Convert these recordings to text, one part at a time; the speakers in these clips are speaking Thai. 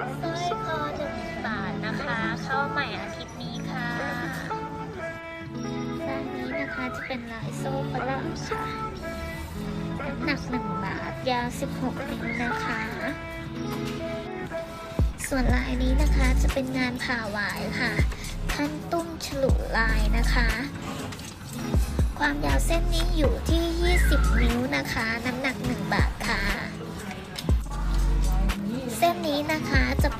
สร้อยคอหนึ่งบาทนะคะ เข้าใหม่อาทิตย์นี้ค่ะร้านนี้นะคะจะเป็นลายโซ่ฝรั่งค่ะน้ำหนักหนึ่งบาทยาว16นิ้วนะคะ ส่วนลายนี้นะคะจะเป็นงานผ่าหวายค่ะขั้นตุ้มฉลุลายนะคะ ความยาวเส้นนี้อยู่ที่ 20 นิ้วนะคะ น้ำหนัก 1 บาท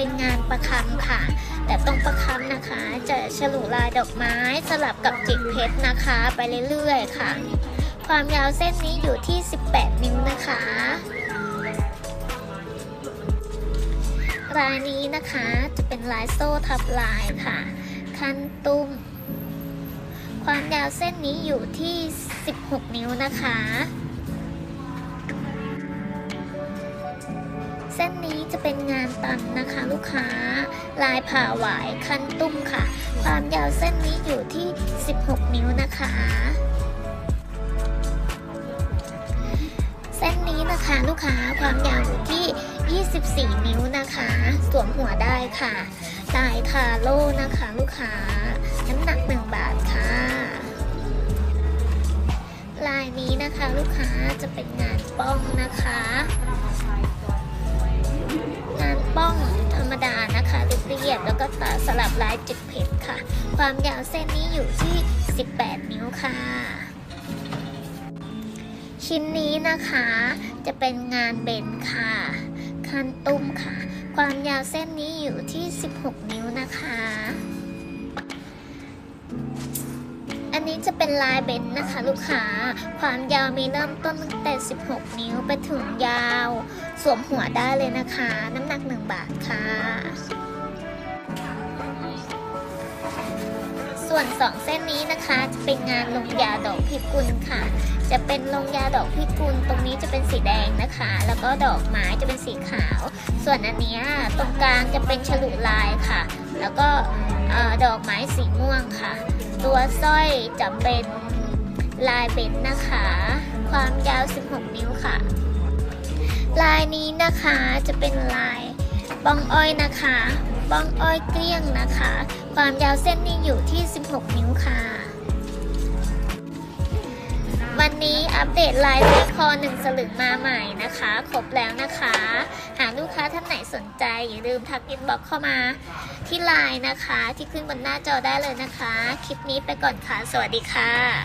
เป็นงานประคำค่ะ แต่ตรงประคำนะคะ จะฉลุลายดอกไม้สลับกับจิกเพชรนะคะ ไปเรื่อยๆค่ะ ความยาวเส้นนี้อยู่ที่ 18 นิ้วนะคะลายนี้นะคะจะเป็นลายโซ่ทับลายค่ะ คันตุ้ม ความยาวเส้นนี้อยู่ที่ 16 นิ้วนะคะ ส้นนี้จะเป็นงานตันนะคะ ลูกค้า ลายผ่าหวายคันตุ้มค่ะ ความยาวเส้นนี้อยู่ที่ 16 นิ้วนะคะ เส้นนี้นะคะลูกค้าความยาวอยู่ที่ 24 นิ้วนะคะ สวมหัวได้ค่ะลายคาโล่นะคะ ลูกค้า น้ำหนัก 1 บาทค่ะ ลายนี้นะคะลูกค้าจะเป็นงานป้องนะคะ แล้วก็ตัดสลับลายจุดเพชรค่ะ ความยาวเส้นนี้อยู่ที่ 18 นิ้วค่ะ ชิ้นนี้นะคะจะเป็นงานเบนค่ะ คันตุ้มค่ะ ความยาวเส้นนี้อยู่ที่ 16 นิ้วนะคะอันนี้จะเป็นลายเบนนะคะลูกค้า ความยาวมีเริ่มต้นตั้งแต่ 16 นิ้วไปถึงยาว สวมหัวได้เลยนะคะ น้ำหนัก 1 บาทค่ะ ส่วน 2 เส้นนี้นะคะจะเป็นงานลงยาดอกพิกุลค่ะ จะเป็นลงยาดอกพิกุลตรงนี้จะเป็นสีแดงนะคะ แล้วก็ดอกไม้จะเป็นสีขาว ส่วนอันนี้ตรงกลางจะเป็นฉลุลายค่ะ แล้วก็ดอกไม้สีม่วงค่ะ ตัวสร้อยจะเป็นลายเบนนะคะ ความยาว 16 นิ้วค่ะ ลายนี้นะคะจะเป็นลายบ้องอ้อยนะคะบ้องอ้อยเกลี้ยงนะคะความยาวเส้นนี้อยู่ที่ 16 นิ้วค่ะ วันนี้อัปเดตลายสร้อยคอหนึ่งสลึงมาใหม่นะคะ ครบแล้วนะคะ หากลูกค้าท่านไหนสนใจ อย่าลืมทักอินบ็อกเข้ามาที่ไลน์นะคะ ที่ขึ้นบนหน้าจอได้เลยนะคะ คลิปนี้ไปก่อนค่ะ สวัสดีค่ะ